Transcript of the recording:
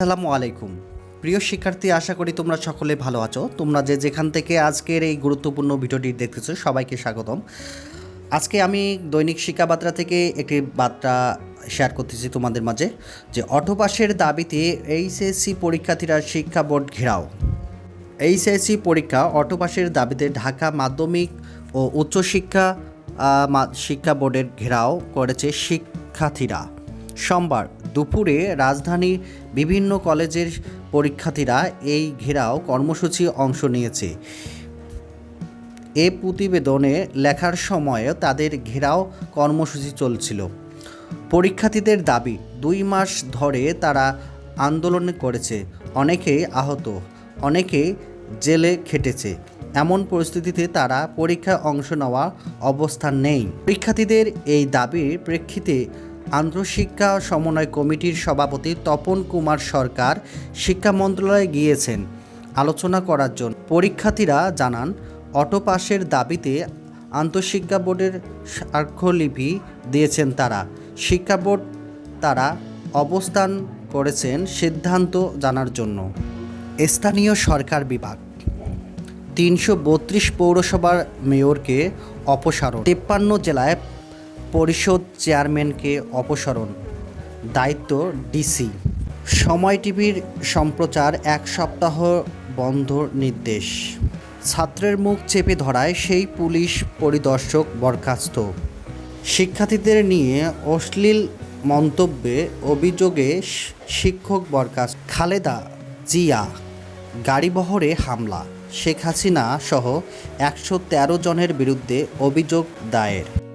আসসালামু আলাইকুম। প্রিয় শিক্ষার্থী, আশা করি তোমরা সকলে ভালো আছো। তোমরা যে যেখান থেকে আজকের এই গুরুত্বপূর্ণ ভিডিওটি দেখতেছো, সবাইকে স্বাগতম। আজকে আমি দৈনিক শিক্ষা বার্তা থেকে একটি বার্তা শেয়ার করতেছি তোমাদের মাঝে, যে অটোপাসের দাবিতে এইচএসসি পরীক্ষার্থীরা শিক্ষা বোর্ড ঘেরাও। এইচএসসি পরীক্ষা অটোপাসের দাবিতে ঢাকা মাধ্যমিক ও উচ্চশিক্ষা শিক্ষা বোর্ডের ঘেরাও করেছে শিক্ষার্থীরা। সোমবার দুপুরে রাজধানীর বিভিন্ন কলেজের পরীক্ষার্থীরা এই ঘেরাও কর্মসূচি অংশ নিয়েছে। এ প্রতিবেদনে লেখার সময়ে তাদের ঘেরাও কর্মসূচি চলছিল। পরীক্ষার্থীদের দাবি, দুই মাস ধরে তারা আন্দোলন করেছে, অনেকে আহত, অনেকে জেলে খেটেছে। এমন পরিস্থিতিতে তারা পরীক্ষায় অংশ নেওয়া অবস্থান নেই। পরীক্ষার্থীদের এই দাবির প্রেক্ষিতে আন্তঃশিক্ষা সমন্বয় কমিটির সভাপতি তপন কুমার সরকার শিক্ষা মন্ত্রণালয়ে গিয়েছেন আলোচনা করার জন্য। পরীক্ষার্থীরা জানান, অটো পাসের দাবিতে আন্তঃশিক্ষা বোর্ডের স্বাক্ষরলিপি দিয়েছেন তারা। শিক্ষা বোর্ড তারা অবস্থান করেছেন সিদ্ধান্ত জানার জন্য। স্থানীয় সরকার বিভাগ। তিনশো বত্রিশ পৌরসভার মেয়রকে অপসারণ। তেপ্পান্ন জেলায় পরিষদ চেয়ারম্যানকে অপসারণ। দায়িত্ব ডিসি। সময় টিভির সম্প্রচার এক সপ্তাহ বন্ধ নির্দেশ। ছাত্রের মুখ চেপে ধরায় সেই পুলিশ পরিদর্শক বরখাস্ত। শিক্ষার্থীদের নিয়ে অশ্লীল মন্তব্যে অভিযোগে শিক্ষক বরখাস্ত। খালেদা জিয়া, গাড়িবহরে হামলা। শেখ হাসিনা সহ একশো তেরো জনের বিরুদ্ধে অভিযোগ দায়ের।